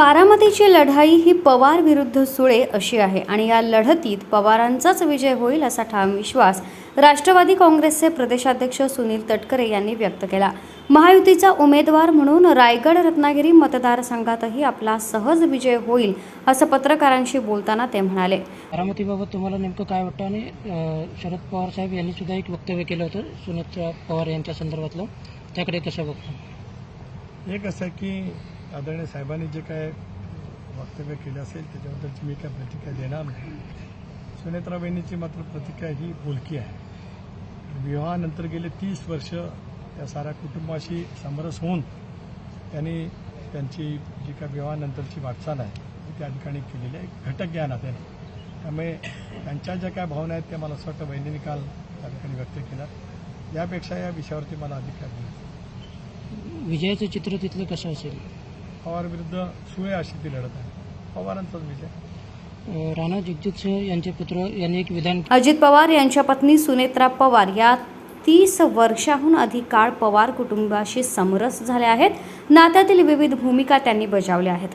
बारामतीची लढाई ही पवार विरुद्ध सुळे अशी आहे आणि या लढतीत पवारांचाच विजय होईल असा ठाम विश्वास राष्ट्रवादी काँग्रेसचे प्रदेशाध्यक्ष सुनील तटकरे यांनी व्यक्त केला. महायुतीचा उमेदवार म्हणून रायगड रत्नागिरी मतदारसंघातही आपला सहज विजय होईल असं पत्रकारांशी बोलताना ते म्हणाले. बारामतीबाबत तुम्हाला नेमकं काय वाटतं? आणि शरद पवार साहेब यांनी सुद्धा एक वक्तव्य केलं होतं सुनेत्रा पवार यांच्या संदर्भातलं. त्याकडे कसं बघतो? एक असं आहे की आदरणीय साहेबांनी जे काय वक्तव्य केलं असेल त्याच्याबद्दलची मी काय प्रतिक्रिया देणार नाही. सुनेत्रा बहिणीची मात्र प्रतिक्रिया ही बोलकी आहे. विवाहानंतर गेले तीस वर्ष त्या साऱ्या कुटुंबाशी समरस होऊन त्यांनी त्यांची जी काय विवाहानंतरची वाटचाल आहे ती त्या ठिकाणी केलेली आहे. एक घटक ज्ञान आहे त्यामुळे त्यांच्या ज्या काय भावना आहेत त्या मला असं वाटतं बहिणीने काल त्या ठिकाणी व्यक्त केल्या. यापेक्षा या विषयावरती मला अधिक काय विजयाचं चित्र तिथलं कसं असेल? पवार विरुद्ध सुळे अशी ती लढत आहे. पवारांचाच विजय. राणा जगजितसिंह यांचे पुत्र यांनी एक विधान अजित पवार यांच्या पत्नी सुनेत्रा पवार या तीस वर्षाहून अधिक काळ पवार कुटुंबाशी समरस झाल्या आहेत. नात्यातील विविध भूमिका त्यांनी बजावल्या आहेत.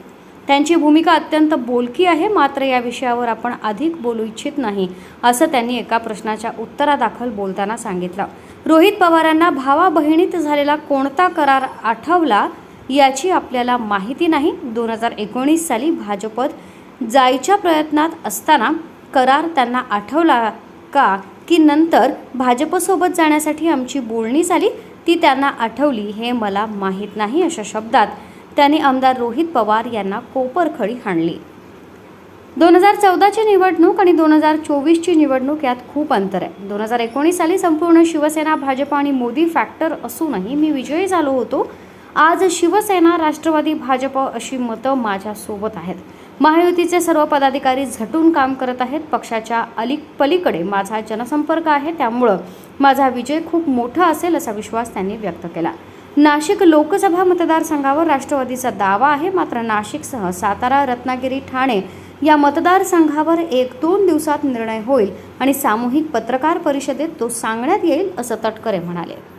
त्यांची भूमिका अत्यंत बोलकी आहे मात्र या विषयावर आपण अधिक बोलू इच्छित नाही असं त्यांनी एका प्रश्नाच्या उत्तरादाखल बोलताना सांगितलं. रोहित पवारांना भावा बहिणीत झालेला कोणता करार आठवला? याची आपल्याला माहिती नाही. दोन हजार एकोणीस साली भाजपत जायच्या प्रयत्नात असताना करार त्यांना आठवला का? की नंतर भाजपसोबत जाण्यासाठी आमची बोलणी झाली ती त्यांना आठवली हे मला माहीत नाही अशा शब्दात त्यांनी आमदार रोहित पवार यांना कोपरखळी हाणली. दोन हजार चौदाची निवडणूक आणि दोन हजार चोवीसची निवडणूक यात खूप अंतर आहे. दोन हजार एकोणीस साली संपूर्ण शिवसेना भाजप आणि मोदी फॅक्टर असूनही मी विजयी झालो होतो. आज शिवसेना राष्ट्रवादी भाजप अशी मतं माझ्यासोबत आहेत. महायुतीचे सर्व पदाधिकारी झटून काम करत आहेत. पक्षाच्या अली पलीकडे माझा जनसंपर्क आहे. त्यामुळं माझा विजय खूप मोठा असेल असा विश्वास त्यांनी व्यक्त केला. नाशिक लोकसभा मतदारसंघावर राष्ट्रवादीचा दावा आहे. मात्र नाशिकसह सातारा रत्नागिरी ठाणे या मतदारसंघावर एक दोन दिवसात निर्णय होईल आणि सामूहिक पत्रकार परिषदेत तो सांगण्यात येईल असं तटकरे म्हणाले.